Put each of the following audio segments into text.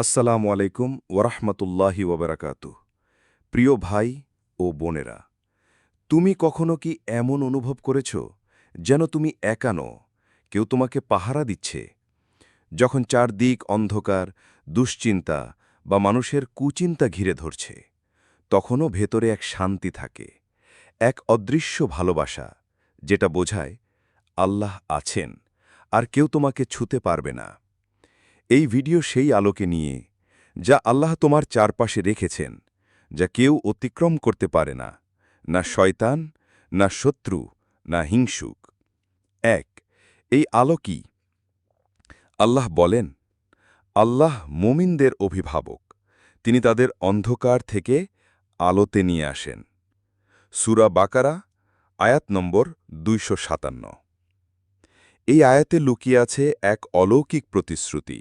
আসসালামু আলাইকুম ওরহমতুল্লাহি ওবরাকাতু প্রিয় ভাই ও বোনেরা, তুমি কখনো কি এমন অনুভব করেছ যেন তুমি একানো কেউ তোমাকে পাহারা দিচ্ছে? যখন চারদিক অন্ধকার, দুশ্চিন্তা বা মানুষের কুচিন্তা ঘিরে ধরছে, তখনও ভেতরে এক শান্তি থাকে, এক অদৃশ্য ভালোবাসা, যেটা বোঝায় আল্লাহ আছেন, আর কেউ তোমাকে ছুতে পারবে না। এই ভিডিও সেই আলোকে নিয়ে, যা আল্লাহ তোমার চারপাশে রেখেছেন, যা কেউ অতিক্রম করতে পারে না না শয়তান, না শত্রু, না হিংসুক। এক, এই আলো কি? আল্লাহ বলেন, আল্লাহ মুমিনদের অভিভাবক, তিনি তাদের অন্ধকার থেকে আলোতে নিয়ে আসেন। সুরা বাকারা, আয়াত নম্বর দুইশো সাতান্ন। এই আয়াতে লুকিয়ে আছে এক অলৌকিক প্রতিশ্রুতি।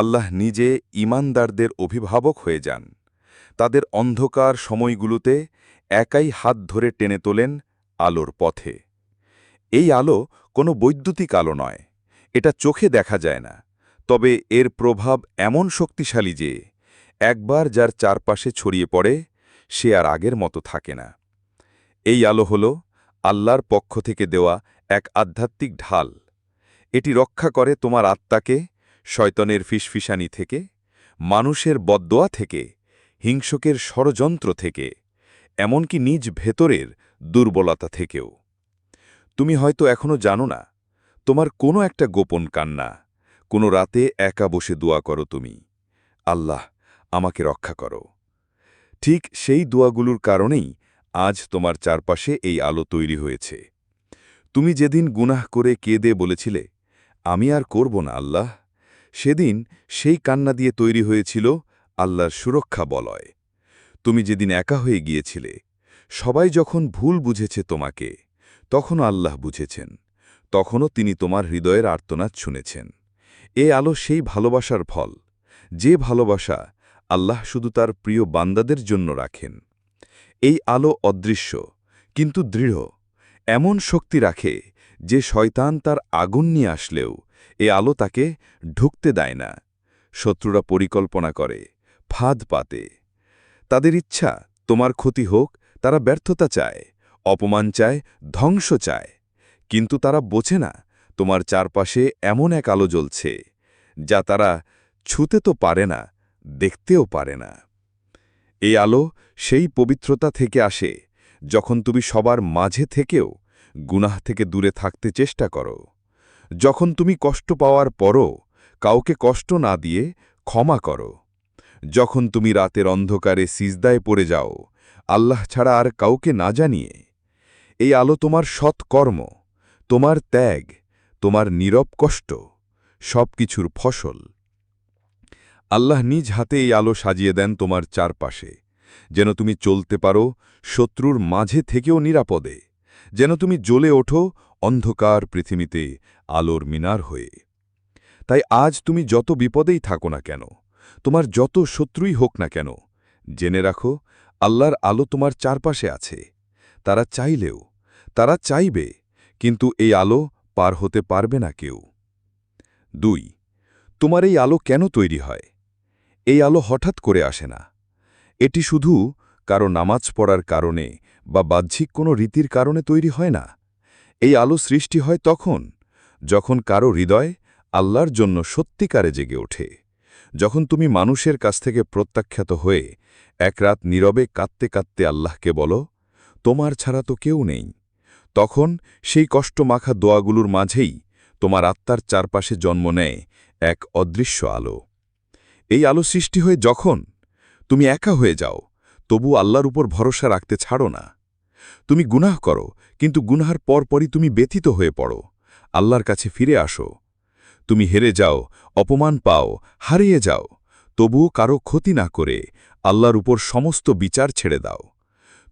আল্লাহ নিজে ইমানদারদের অভিভাবক হয়ে যান। তাদের অন্ধকার সময়গুলোতে একাই হাত ধরে টেনে তোলেন আলোর পথে। এই আলো কোনো বৈদ্যুতিক আলো নয়, এটা চোখে দেখা যায় না, তবে এর প্রভাব এমন শক্তিশালী যে, একবার যার চারপাশে ছড়িয়ে পড়ে, সে আর আগের মতো থাকে না। এই আলো হল আল্লাহর পক্ষ থেকে দেওয়া এক আধ্যাত্মিক ঢাল। এটি রক্ষা করে তোমার আত্মাকে শয়তনের ফিসফিসানি থেকে, মানুষের বদদোয়া থেকে, হিংসকের ষড়যন্ত্র থেকে, এমনকি নিজ ভেতরের দুর্বলতা থেকেও। তুমি হয়তো এখনও জানো না, তোমার কোনো একটা গোপন কান্না, কোনো রাতে একা বসে দোয়া করো তুমি। আল্লাহ, আমাকে রক্ষা করো। ঠিক সেই দোয়াগুলোর কারণেই আজ তোমার চারপাশে এই আলো তৈরি হয়েছে। তুমি যেদিন গুনাহ করে কেঁদে বলেছিলে, আমি আর করব না, আল্লাহ। সেদিন সেই কান্না দিয়ে তৈরি হয়েছিল আল্লাহর সুরক্ষা বলয়। তুমি যেদিন একা হয়ে গিয়েছিলে, সবাই যখন ভুল বুঝেছে তোমাকে, তখনও আল্লাহ বুঝেছেন, তখনও তিনি তোমার হৃদয়ের আর্তনাদ শুনেছেন। এ আলো সেই ভালোবাসার ফল, যে ভালোবাসা আল্লাহ শুধু তার প্রিয় বান্দাদের জন্য রাখেন। এই আলো অদৃশ্য, কিন্তু দৃঢ়, এমন শক্তি রাখে যে শয়তান তার আগুন নিয়ে আসলেও এ আলো তাকে ঢুকতে দেয় না। শত্রুরা পরিকল্পনা করে, ফাঁদ পাতে। তাদের ইচ্ছা, তোমার ক্ষতি হোক, তারা ব্যর্থতা চায়, অপমান চায়, ধ্বংস চায়। কিন্তু তারা বোঝে না, তোমার চারপাশে এমন এক আলো জ্বলছে, যা তারা ছুতে তো পারে না, দেখতেও পারে না। এই আলো সেই পবিত্রতা থেকে আসে, যখন তুমি সবার মাঝে থেকেও গুনাহ থেকে দূরে থাকতে চেষ্টা করো। যখন তুমি কষ্ট পাওয়ার পরও কাউকে কষ্ট না দিয়ে ক্ষমা করো। যখন তুমি রাতের অন্ধকারে সিজদায় পড়ে যাও, আল্লাহ ছাড়া আর কাউকে না জানিয়ে, এই আলো তোমার সৎকর্ম তোমার ত্যাগ, তোমার নীরব কষ্ট সব কিছুর ফসল। আল্লাহ নিজ হাতে এই আলো সাজিয়ে দেন তোমার চারপাশে, যেন তুমি চলতে পারো শত্রুর মাঝে থেকেও নিরাপদে, যেন তুমি জ্বলে ওঠো অন্ধকার পৃথিবীতে আলোর মিনার হয়ে। তাই আজ তুমি যত বিপদেই থাকো না কেন, তোমার যত শত্রুই হোক না কেন, জেনে রাখো, আল্লাহর আলো তোমার চারপাশে আছে। তারা চাইলেও, তারা চাইবে, কিন্তু এই আলো পার হতে পারবে না কেউ। দুই, তোমার এই আলো কেন তৈরি হয়? এই আলো হঠাৎ করে আসে না। এটি শুধু কারও নামাজ পড়ার কারণে বা বাহ্যিক কোনো রীতির কারণে তৈরি হয় না। এই আলো সৃষ্টি হয় তখন যখন কারও হৃদয় আল্লাহর জন্য সত্যিকারে জেগে ওঠে, যখন তুমি মানুষের কাছ থেকে প্রত্যাখ্যাত হয়ে এক রাত নীরবে কাঁদতে কাঁদতে আল্লাহকে বলো, তোমার ছাড়া তো কেউ নেই। তখন সেই কষ্টমাখা দোয়াগুলোর মাঝেই তোমার আত্মার চারপাশে জন্ম নেয় এক অদৃশ্য আলো। এই আলো সৃষ্টি হয়ে যখন তুমি একা হয়ে যাও, তবু আল্লাহর উপর ভরসা রাখতে ছাড়ো না। তুমি গুনাহ করো, কিন্তু গুনাহার পরপরই তুমি ব্যথিত হয়ে পড়ো। আল্লাহর কাছে ফিরে আসো। তুমি হেরে যাও, অপমান পাও, হারিয়ে যাও। তবুও কারও ক্ষতি না করে আল্লাহর উপর সমস্ত বিচার ছেড়ে দাও।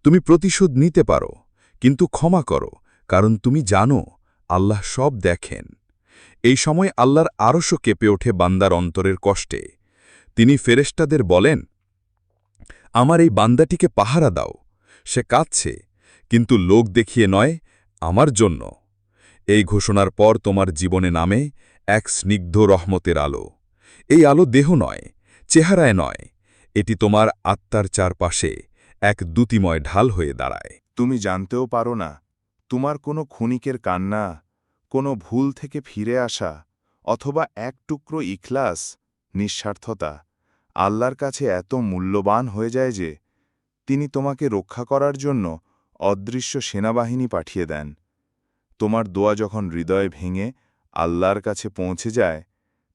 তুমি প্রতিশোধ নিতে পারো, কিন্তু ক্ষমা করো, কারণ তুমি জানো, আল্লাহ সব দেখেন। এই সময় আল্লাহর আরশও কেঁপে ওঠে বান্দার অন্তরের কষ্টে। তিনি ফেরেস্টাদের বলেন, আমার এই বান্দাটিকে পাহারা দাও, সে কাঁদছে, কিন্তু লোক দেখিয়ে নয়, আমার জন্য। এই ঘোষণার পর তোমার জীবনে নামে এক স্নিগ্ধ রহমতের আলো। এই আলো দেহ নয়, চেহারায় নয়, এটি তোমার আত্মার চারপাশে এক দ্যুতিময় ঢাল হয়ে দাঁড়ায়। তুমি জানতেও পারো না, তোমার কোনো ক্ষণিকের কান্না, কোনো ভুল থেকে ফিরে আসা, অথবা এক টুকরো ইখলাস, নিঃস্বার্থতা, আল্লাহর কাছে এত মূল্যবান হয়ে যায় যে, তিনি তোমাকে রক্ষা করার জন্য অদৃশ্য সেনাবাহিনী পাঠিয়ে দেন। তোমার দোয়া যখন হৃদয়ে ভেঙে আল্লাহর কাছে পৌঁছে যায়,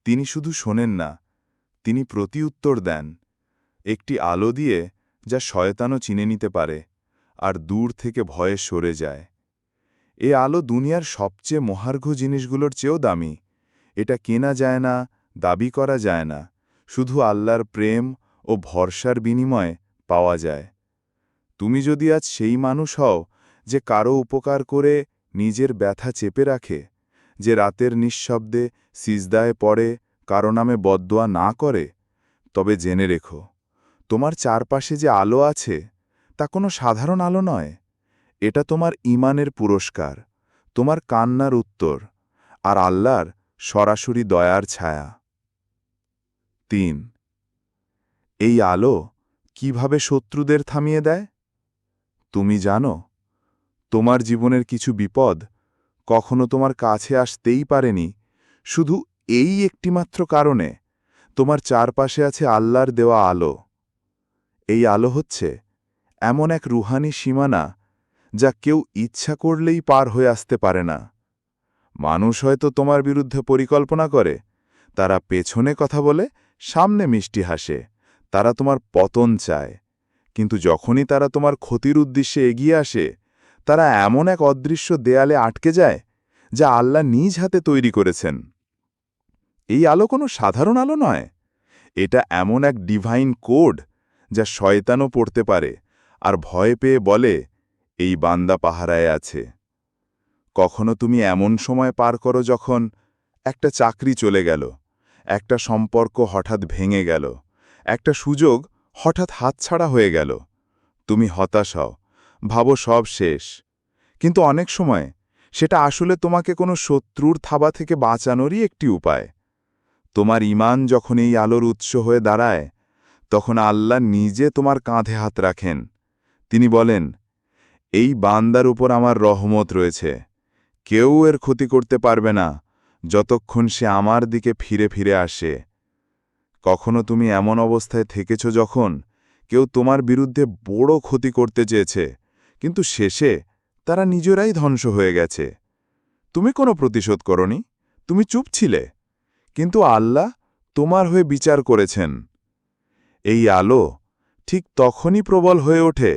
তিনি শুধু শোনেন না, তিনি প্রতিউত্তর দেন, একটি আলো দিয়ে যা শয়তানও চিনে নিতে পারে আর দূর থেকে ভয়ে সরে যায়। এ আলো দুনিয়ার সবচেয়ে মহার্ঘ জিনিসগুলোর চেয়েও দামি। এটা কেনা যায় না, দাবি করা যায় না, শুধু আল্লাহর প্রেম ও ভরসার বিনিময়ে পাওয়া যায়। তুমি যদি আজ সেই মানুষ হও যে কারও উপকার করে নিজের ব্যথা চেপে রাখে, যে রাতের নিঃশব্দে সিজদায় পড়ে, কারও নামে বদদোয়া না করে। তবে জেনে রেখো, তোমার চারপাশে যে আলো আছে, তা কোনো সাধারণ আলো নয়। এটা তোমার ইমানের পুরস্কার, তোমার কান্নার উত্তর, আর আল্লাহর সরাসরি দয়ার ছায়া। তিন, এই আলো কীভাবে শত্রুদের থামিয়ে দেয়? তুমি জানো তোমার জীবনের কিছু বিপদ কখনো তোমার কাছে আসতেই পারেনি, শুধু এই একটিমাত্র কারণে তোমার চারপাশে আছে আল্লাহর দেওয়া আলো। এই আলো হচ্ছে এমন এক রুহানি সীমানা যা কেউ ইচ্ছা করলেই পার হয়ে আসতে পারে না। মানুষ হয়তো তোমার বিরুদ্ধে পরিকল্পনা করে, তারা পেছনে কথা বলে, সামনে মিষ্টি হাসে, তারা তোমার পতন চায়। কিন্তু যখনই তারা তোমার ক্ষতির উদ্দেশ্যে এগিয়ে আসে তারা এমন এক অদৃশ্য দেয়ালে আটকে যায় যা আল্লাহ নিজ হাতে তৈরি করেছেন। এই আলো কোনো সাধারণ আলো নয়। এটা এমন এক ডিভাইন কোড যা শয়তানও পড়তে পারে আর ভয় পেয়ে বলে, এই বান্দা পাহারায় আছে। কখনো তুমি এমন সময় পার করো যখন একটা চাকরি চলে গেল, একটা সম্পর্ক হঠাৎ ভেঙে গেল, একটা সুযোগ হঠাৎ হাতছাড়া হয়ে গেল। তুমি হতাশ হও ভাবো সব শেষ। কিন্তু অনেক সময় সেটা আসলে তোমাকে কোনো শত্রুর থাবা থেকে বাঁচানোরই একটি উপায়। তোমার ইমান যখন এই আলোর উৎস হয়ে দাঁড়ায়, তখন আল্লাহ নিজে তোমার কাঁধে হাত রাখেন। তিনি বলেন, এই বান্দার উপর আমার রহমত রয়েছে। কেউ এর ক্ষতি করতে পারবে না যতক্ষণ সে আমার দিকে ফিরে ফিরে আসে। কখনো তুমি এমন অবস্থায় থেকেছ যখন কেউ তোমার বিরুদ্ধে বড় ক্ষতি করতে চেয়েছে? কিন্তু শেষে তারা নিজেরাই ধ্বংস হয়ে গেছে। তুমি কোনো প্রতিশোধ করনি? তুমি চুপ ছিলে। কিন্তু আল্লাহ তোমার হয়ে বিচার করেছেন। এই আলো ঠিক তখনই প্রবল হয়ে ওঠে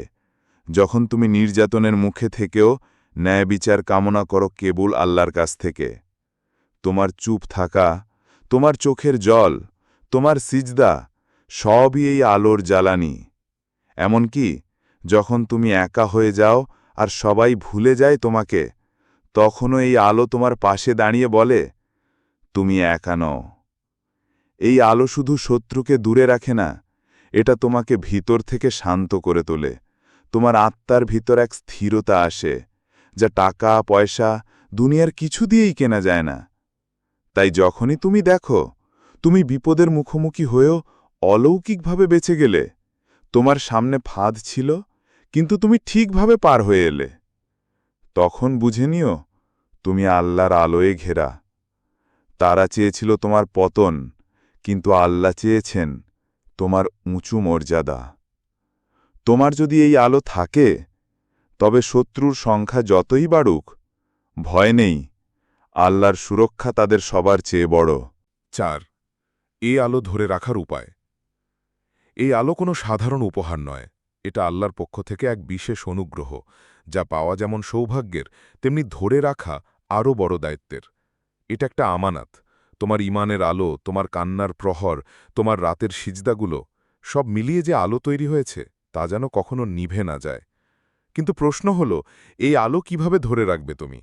যখন তুমি নির্যাতনের মুখে থেকেও ন্যায় বিচার কামনা করো কেবল আল্লাহর কাছ থেকে। তোমার চুপ থাকা, তোমার চোখের জল, তোমার সিজদা সবই এই আলোর জ্বালানি। এমনকি যখন তুমি একা হয়ে যাও আর সবাই ভুলে যায় তোমাকে, তখনও এই আলো তোমার পাশে দাঁড়িয়ে বলে, তুমি একা নও। এই আলো শুধু শত্রুকে দূরে রাখে না, এটা তোমাকে ভিতর থেকে শান্ত করে তোলে। তোমার আত্মার ভিতর এক স্থিরতা আসে, যা টাকা, পয়সা, দুনিয়ার কিছু দিয়েই কেনা যায় না। তাই যখনই তুমি দেখো, তুমি বিপদের মুখোমুখি হয়েও অলৌকিকভাবে বেঁচে গেলে, তোমার সামনে ফাঁদ ছিল কিন্তু তুমি ঠিকভাবে পার হয়ে এলে। তখন বুঝে নিও, তুমি আল্লাহর আলোয় ঘেরা। তারা চেয়েছিল তোমার পতন, কিন্তু আল্লাহ চেয়েছেন তোমার উঁচু মর্যাদা। তোমার যদি এই আলো থাকে, তবে শত্রুর সংখ্যা যতই বাড়ুক, ভয় নেই, আল্লাহর সুরক্ষা তাদের সবার চেয়ে বড়। চার, এই আলো ধরে রাখার উপায়। এই আলো কোনো সাধারণ উপহার নয়। এটা আল্লাহর পক্ষ থেকে এক বিশেষ অনুগ্রহ, যা পাওয়া যেমন সৌভাগ্যের, তেমনি ধরে রাখা আরও বড় দায়িত্বের। এটা একটা আমানাত। তোমার ইমানের আলো, তোমার কান্নার প্রহর, তোমার রাতের সিজদাগুলো, সব মিলিয়ে যে আলো তৈরি হয়েছে, তা যেন কখনো নিভে না যায়। কিন্তু প্রশ্ন হল, এই আলো কীভাবে ধরে রাখবে তুমি?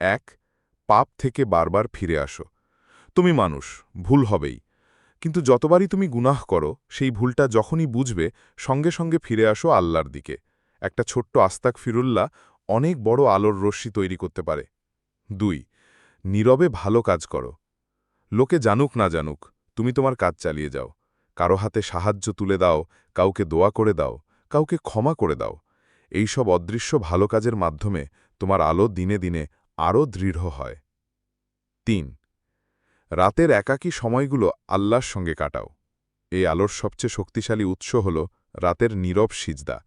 এক, পাপ থেকে বারবার ফিরে আসো। তুমি মানুষ, ভুল হবেই। কিন্তু যতবারই তুমি গুনাহ করো, সেই ভুলটা যখনই বুঝবে, সঙ্গে সঙ্গে ফিরে আসো আল্লাহর দিকে। একটা ছোট্ট আস্তাক ফিরুল্লাহ অনেক বড় আলোর রশ্মি তৈরি করতে পারে। দুই, নীরবে ভালো কাজ করো। লোকে জানুক না জানুক, তুমি তোমার কাজ চালিয়ে যাও। কারও হাতে সাহায্য তুলে দাও, কাউকে দোয়া করে দাও, কাউকে ক্ষমা করে দাও। এই সব অদৃশ্য ভালো কাজের মাধ্যমে তোমার আলো দিনে দিনে আরও দৃঢ় হয়। তিন রাতের একাকী সময়গুলো আল্লাহর সঙ্গে কাটাও। এই আলোর সবচেয়ে শক্তিশালী উৎস হল রাতের নীরব সিজদা।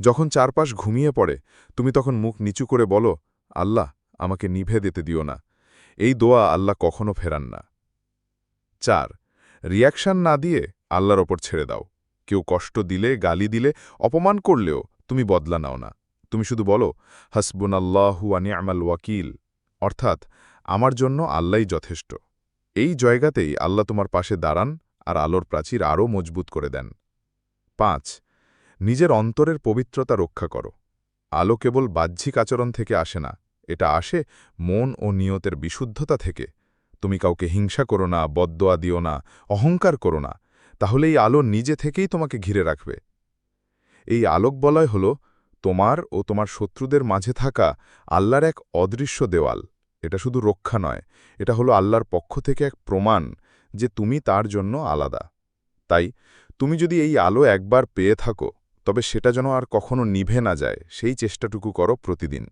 যখন চারপাশ ঘুমিয়ে পড়ে, তুমি তখন মুখ নিচু করে বলো, আল্লাহ, আমাকে নিভে দিতে দিও না। এই দোয়া আল্লাহ কখনো ফেরান না। চার, রিয়াকশন না দিয়ে আল্লাহর ওপর ছেড়ে দাও। কেউ কষ্ট দিলে, গালি দিলে, অপমান করলেও তুমি বদলা নাও না। তুমি শুধু বলো হাসবুন আল্লাহু আনিয়ামাল ওয়াকিল। অর্থাৎ, আমার জন্য আল্লাহই যথেষ্ট। এই জায়গাতেই আল্লাহ তোমার পাশে দাঁড়ান আর আলোর প্রাচীর আরও মজবুত করে দেন। পাঁচ, নিজের অন্তরের পবিত্রতা রক্ষা করো। আলো কেবল বাহ্যিক আচরণ থেকে আসে না, এটা আসে মন ও নিয়তের বিশুদ্ধতা থেকে। তুমি কাউকে হিংসা করো না, বদদোয়া দিও না, অহংকার করো না, তাহলে এই আলো নিজে থেকেই তোমাকে ঘিরে রাখবে। এই আলোক বলয় হল তোমার ও তোমার শত্রুদের মাঝে থাকা আল্লাহর এক অদৃশ্য দেওয়াল। এটা শুধু রক্ষা নয়, এটা হলো আল্লাহর পক্ষ থেকে এক প্রমাণ যে তুমি তার জন্য আলাদা। তাই তুমি যদি এই আলো একবার পেয়ে থাকো, তবে সেটা যেন আর কখনো নিভে না যায়, সেই চেষ্টাটুকু করো প্রতিদিন।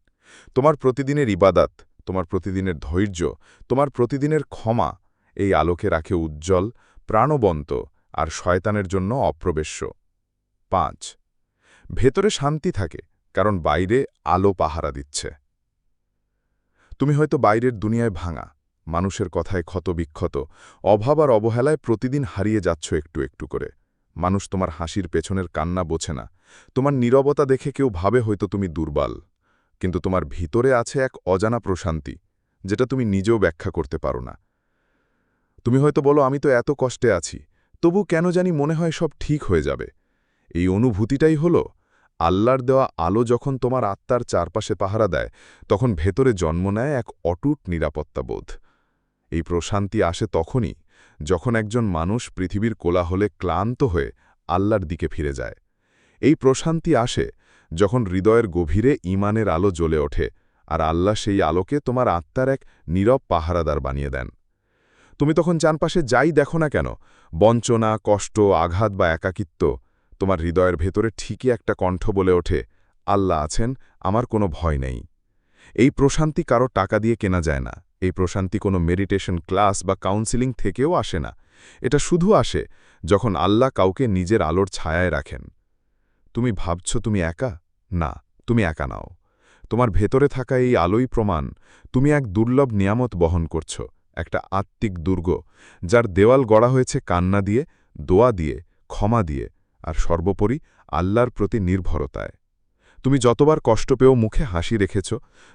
তোমার প্রতিদিনের ইবাদাত, তোমার প্রতিদিনের ধৈর্য, তোমার প্রতিদিনের ক্ষমা, এই আলোকে রাখে উজ্জ্বল, প্রাণবন্ত আর শয়তানের জন্য অপ্রবেশ্য। পাঁচ, ভেতরে শান্তি থাকে, কারণ বাইরে আলো পাহারা দিচ্ছে। তুমি হয়তো বাইরের দুনিয়ায় ভাঙা, মানুষের কথায় ক্ষতবিক্ষত, অভাব আর অবহেলায় প্রতিদিন হারিয়ে যাচ্ছ একটু একটু করে। মানুষ তোমার হাসির পেছনের কান্না বোঝে না, তোমার নীরবতা দেখে কেউ ভাবে হয়তো তুমি দুর্বল। কিন্তু তোমার ভিতরে আছে এক অজানা প্রশান্তি, যেটা তুমি নিজেও ব্যাখ্যা করতে পারো না। তুমি হয়তো বলো, আমি তো এত কষ্টে আছি, তবু কেন জানি মনে হয় সব ঠিক হয়ে যাবে। এই অনুভূতিটাই হল আল্লাহর দেওয়া আলো যখন তোমার আত্মার চারপাশে পাহারা দেয়, তখন ভেতরে জন্ম নেয় এক অটুট নিরাপত্তাবোধ। এই প্রশান্তি আসে তখনই যখন একজন মানুষ পৃথিবীর কোলাহলে ক্লান্ত হয়ে আল্লাহর দিকে ফিরে যায়। এই প্রশান্তি আসে যখন হৃদয়ের গভীরে ইমানের আলো জ্বলে ওঠে আর আল্লাহ সেই আলোকে তোমার আত্মার এক নীরব পাহারাদার বানিয়ে দেন। তুমি তখন চানপাশে যাই দেখো না কেন, বঞ্চনা, কষ্ট, আঘাত বা একাকিত্ব তোমার হৃদয়ের ভেতরে ঠিকই একটা কণ্ঠ বলে ওঠে, আল্লাহ আছেন, আমার কোনো ভয় নেই। এই প্রশান্তি কারও টাকা দিয়ে কেনা যায় না। এই প্রশান্তি কোনো মেডিটেশন ক্লাস বা কাউন্সিলিং থেকেও আসে না। এটা শুধু আসে যখন আল্লাহ কাউকে নিজের আলোর ছায়ায় রাখেন। তুমি ভাবছ তুমি একা? না, তুমি একা নাও। তোমার ভেতরে থাকা এই আলোই প্রমাণ। তুমি এক দুর্লভ নিয়ামত বহন করছ, একটা আত্মিক দুর্গ, যার দেওয়াল গড়া হয়েছে কান্না দিয়ে, দোয়া দিয়ে, ক্ষমা দিয়ে। আর সর্বোপরি আল্লাহর প্রতি নির্ভরতায়। তুমি যতবার কষ্ট পেয়েও মুখে হাসি রেখেছ,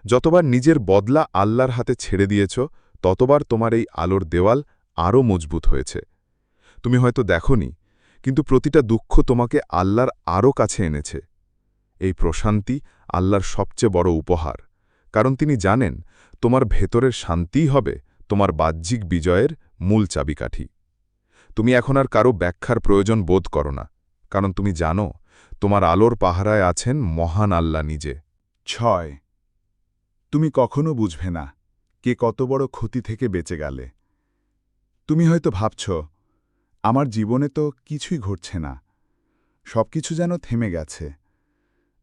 যতবার নিজের বদলা আল্লাহর হাতে ছেড়ে দিয়েছ, ততবার তোমার এই আলোর দেওয়াল আরও মজবুত হয়েছে। তুমি হয়তো দেখনি, কিন্তু প্রতিটা দুঃখ তোমাকে আল্লাহর আরও কাছে এনেছে। এই প্রশান্তি আল্লাহর সবচেয়ে বড় উপহার, কারণ তিনি জানেন তোমার ভেতরের শান্তিই হবে তোমার বাহ্যিক বিজয়ের মূল চাবিকাঠি। তুমি এখন আর কারও ব্যাখ্যার প্রয়োজন বোধ করো না। কারণ তুমি জানো, তোমার আলোর পাহারায় আছেন মহান আল্লাহ নিজে। ছয়, তুমি কখনো বুঝবে না কে কত বড় ক্ষতি থেকে বেঁচে গেলে। তুমি হয়তো ভাবছ, আমার জীবনে তো কিছুই ঘটছে না, সবকিছু যেন থেমে গেছে।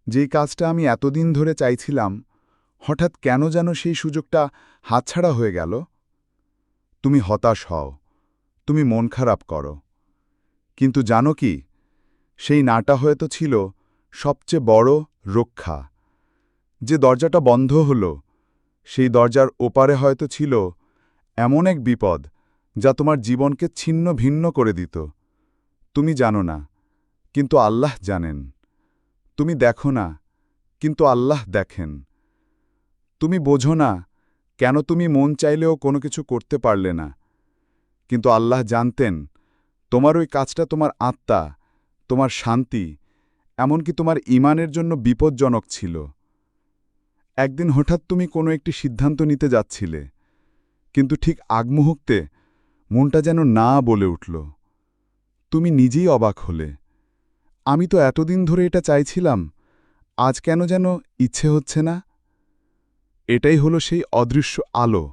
যেই কাজটা আমি এতদিন ধরে চাইছিলাম, হঠাৎ কেন যেন সেই সুযোগটা হাতছাড়া হয়ে গেল? তুমি হতাশ হও, তুমি মন খারাপ করো, কিন্তু জানো কি সেই নাটা হয়তো ছিল সবচেয়ে বড় রক্ষা। যে দরজাটা বন্ধ হল, সেই দরজার ওপারে হয়তো ছিল এমন এক বিপদ যা তোমার জীবনকে ছিন্ন ভিন্ন করে দিত। তুমি জানো না, কিন্তু আল্লাহ জানেন। তুমি দেখো না, কিন্তু আল্লাহ দেখেন। তুমি বোঝো না, কেন তুমি মন চাইলেও কোনো কিছু করতে পারলে না। কিন্তু আল্লাহ জানতেন, তোমার ওই কাজটা তোমার আত্মা তোমার শান্তি, এমনকি তোমার ইমানের জন্য বিপজ্জনক ছিল। একদিন হঠাৎ তুমি কোনো একটি সিদ্ধান্ত নিতে যাচ্ছিলে, কিন্তু ঠিক আগমুহূর্তে মনটা যেন না বলে উঠল। তুমি নিজেই অবাক হলে। আমি তো এতদিন ধরে এটা চাইছিলাম, আজ কেন যেন ইচ্ছে হচ্ছে না? এটাই হলো সেই অদৃশ্য আলো,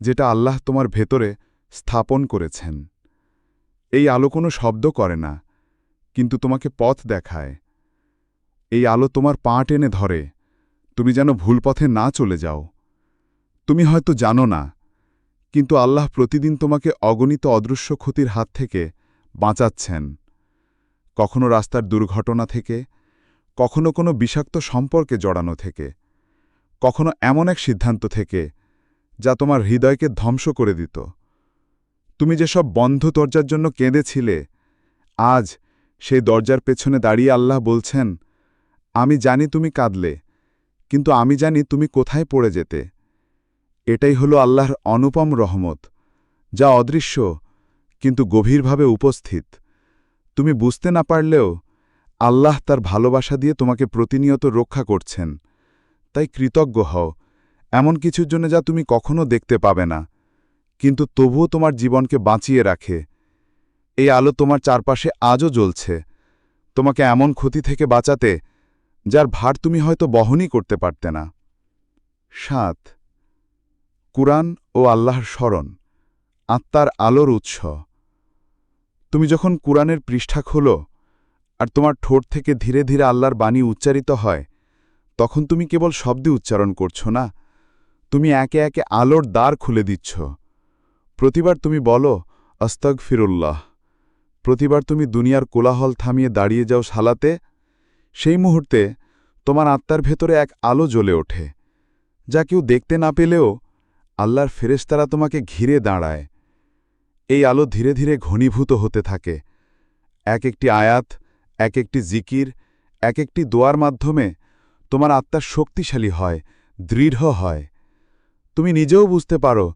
যেটা আল্লাহ তোমার ভেতরে স্থাপন করেছেন। এই আলো কোনো শব্দ করে না কিন্তু তোমাকে পথ দেখায়। এই আলো তোমার পা টেনে ধরে। তুমি যেন ভুল পথে না চলে যাও। তুমি হয়তো জানো না, কিন্তু আল্লাহ প্রতিদিন তোমাকে অগণিত অদৃশ্য ক্ষতির হাত থেকে বাঁচাচ্ছেন। কখনো রাস্তার দুর্ঘটনা থেকে, কখনো কোনো বিষাক্ত সম্পর্কে জড়ানো থেকে, কখনো এমন এক সিদ্ধান্ত থেকে, যা তোমার হৃদয়কে ধ্বংস করে দিত। তুমি যেসব বন্ধ দরজার জন্য কেঁদেছিলে, আজ সেই দরজার পেছনে দাঁড়িয়ে আল্লাহ বলছেন, আমি জানি তুমি কাঁদলে, কিন্তু আমি জানি তুমি কোথায় পড়ে যেতে। এটাই হলো আল্লাহর অনুপম রহমত, যা অদৃশ্য, কিন্তু গভীরভাবে উপস্থিত। তুমি বুঝতে না পারলেও, আল্লাহ তার ভালোবাসা দিয়ে তোমাকে প্রতিনিয়ত রক্ষা করছেন। তাই কৃতজ্ঞ হও, এমন কিছুর জন্য যা তুমি কখনো দেখতে পাবে না। কিন্তু তবুও তোমার জীবনকে বাঁচিয়ে রাখে। এই আলো তোমার চারপাশে আজও জ্বলছে। তোমাকে এমন ক্ষতি থেকে বাঁচাতে, যার ভার তুমি হয়তো বহনই করতে পারতে না। সাত। কুরআন ও আল্লাহর স্মরণ, আত্মার আলোর উৎস। তুমি যখন কুরআনের পৃষ্ঠা খোলো আর তোমার ঠোঁট থেকে ধীরে ধীরে আল্লাহর বাণী উচ্চারিত হয়, তখন তুমি কেবল শব্দে উচ্চারণ করছ না, তুমি একে একে আলোর দ্বার খুলে দিচ্ছ। প্রতিবার তুমি বলো অস্তক ফিরুল্লাহ প্রতিবার তুমি দুনিয়ার কোলাহল থামিয়ে দাঁড়িয়ে যাও সালাতে সেই মুহূর্তে তোমার আত্মার ভেতরে এক আলো জ্বলে ওঠে, যা কেউ দেখতে না পেলেও আল্লাহর ফেরেস্তারা তোমাকে ঘিরে দাঁড়ায়। এই আলো ধীরে ধীরে ঘনীভূত হতে থাকে। এক একটি আয়াত, এক একটি জিকির, এক একটি দোয়ার মাধ্যমে তোমার আত্মা শক্তিশালী হয়, দৃঢ় হয়। তুমি নিজেও বুঝতে পারো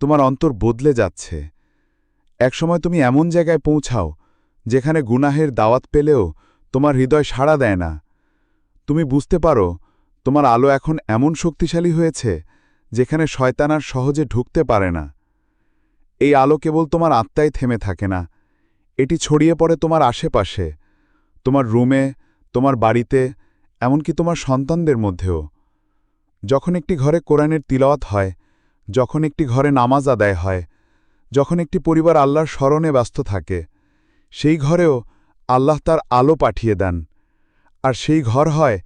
তোমার অন্তর বদলে যাচ্ছে। একসময় তুমি এমন জায়গায় পৌঁছাও, যেখানে গুনাহের দাওয়াত পেলেও তোমার হৃদয় সাড়া দেয় না। তুমি বুঝতে পারো, তোমার আলো এখন এমন শক্তিশালী হয়েছে, যেখানে শয়তান আর সহজে ঢুকতে পারে না। এই আলো কেবল তোমার আত্মায় থেমে থাকে না। এটি ছড়িয়ে পড়ে তোমার আশেপাশে, তোমার রুমে, তোমার বাড়িতে, এমনকি তোমার সন্তানদের মধ্যেও। যখন একটি ঘরে কোরআনের তিলাওয়াত হয়, যখন একটি ঘরে নামাজ আদায় হয় যখন একটি পরিবার আল্লাহর স্মরণে ব্যস্ত থাকে, সেই ঘরেও আল্লাহ তার আলো পাঠিয়ে দেন। আর সেই ঘর হয়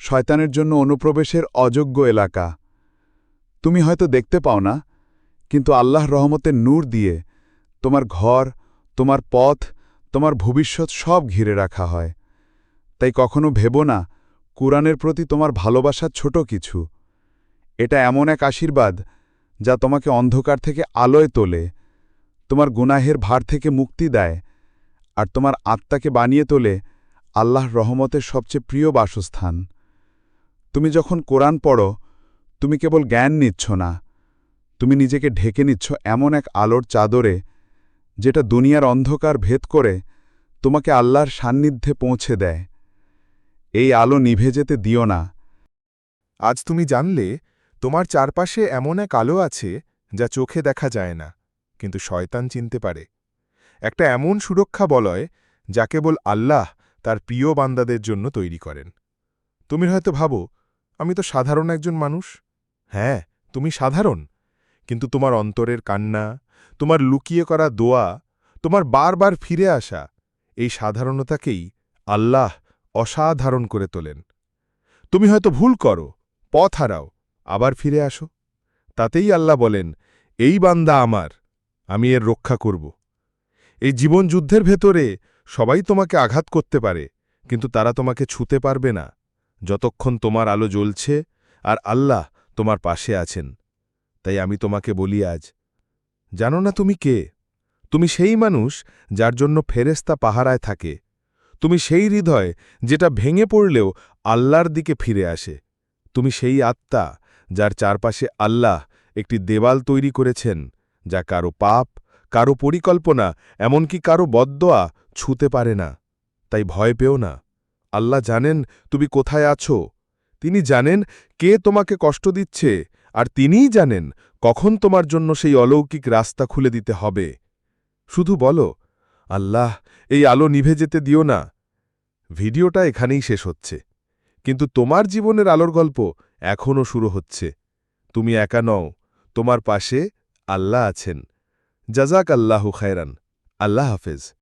শয়তানের জন্য অনুপ্রবেশের অযোগ্য এলাকা। তুমি হয়তো দেখতে পাও না, কিন্তু আল্লাহ রহমতের নূর দিয়ে তোমার ঘর, তোমার পথ, তোমার ভবিষ্যৎ সব ঘিরে রাখা হয়। তাই কখনো ভেবো না, কুরআনের প্রতি তোমার ভালোবাসা ছোট কিছু। এটা এমন এক আশীর্বাদ যা তোমাকে অন্ধকার থেকে আলোয় তোলে। তোমার গুনাহের ভার থেকে মুক্তি দেয় আর তোমার আত্মাকে বানিয়ে তোলে আল্লাহ রহমতের সবচেয়ে প্রিয় বাসস্থান। তুমি যখন কোরআন পড়ো, তুমি কেবল জ্ঞান নিচ্ছ না। তুমি নিজেকে ঢেকে নিচ্ছ এমন এক আলোর চাদরে, যেটা দুনিয়ার অন্ধকার ভেদ করে তোমাকে আল্লাহর সান্নিধ্যে পৌঁছে দেয়। এই আলো নিভে যেতে দিও না। আজ তুমি জানলে, তোমার চারপাশে এমন এক আলো আছে, যা চোখে দেখা যায় না। কিন্তু শয়তান চিনতে পারে। একটা এমন সুরক্ষা বলয় যা কেবল আল্লাহ তার প্রিয় বান্দাদের জন্য তৈরি করেন। তুমি হয়তো ভাবো, আমি তো সাধারণ একজন মানুষ। হ্যাঁ তুমি সাধারণ। কিন্তু তোমার অন্তরের কান্না, তোমার লুকিয়ে করা দোয়া, তোমার বারবার ফিরে আসা, এই সাধারণতাকেই আল্লাহ অসাধারণ করে তোলেন। তুমি হয়তো ভুল করো, পথ হারাও, আবার ফিরে আসো। তাতেই আল্লাহ বলেন, এই বান্দা আমার আমি এর রক্ষা করব। এই জীবন যুদ্ধের ভেতরে সবাই তোমাকে আঘাত করতে পারে, কিন্তু তারা তোমাকে ছুতে পারবে না। যতক্ষণ তোমার আলো জ্বলছে আর আল্লাহ তোমার পাশে আছেন, তাই আমি তোমাকে বলি আজ, জানো না তুমি কে? তুমি সেই মানুষ যার জন্য ফেরেস্তা পাহারায় থাকে। তুমি সেই হৃদয় যেটা ভেঙে পড়লেও আল্লাহর দিকে ফিরে আসে। তুমি সেই আত্মা যার চারপাশে আল্লাহ একটি দেওয়াল তৈরি করেছেন যা কারও পাপ, কারও পরিকল্পনা, এমনকি কারও বদ্দোয়া ছুতে পারে না। তাই ভয় পেও না। আল্লাহ জানেন তুমি কোথায় আছো। তিনি জানেন কে তোমাকে কষ্ট দিচ্ছে, আর তিনিই জানেন কখন তোমার জন্য সেই অলৌকিক রাস্তা খুলে দিতে হবে। শুধু বলো, আল্লাহ, এই আলো নিভে যেতে দিও না। ভিডিওটা এখানেই শেষ হচ্ছে। কিন্তু তোমার জীবনের আলোর গল্প এখনও শুরু হচ্ছে। তুমি একা নও, তোমার পাশে আল্লাহ আছেন। জাজাক আল্লাহু খায়রান। আল্লাহ হাফেজ।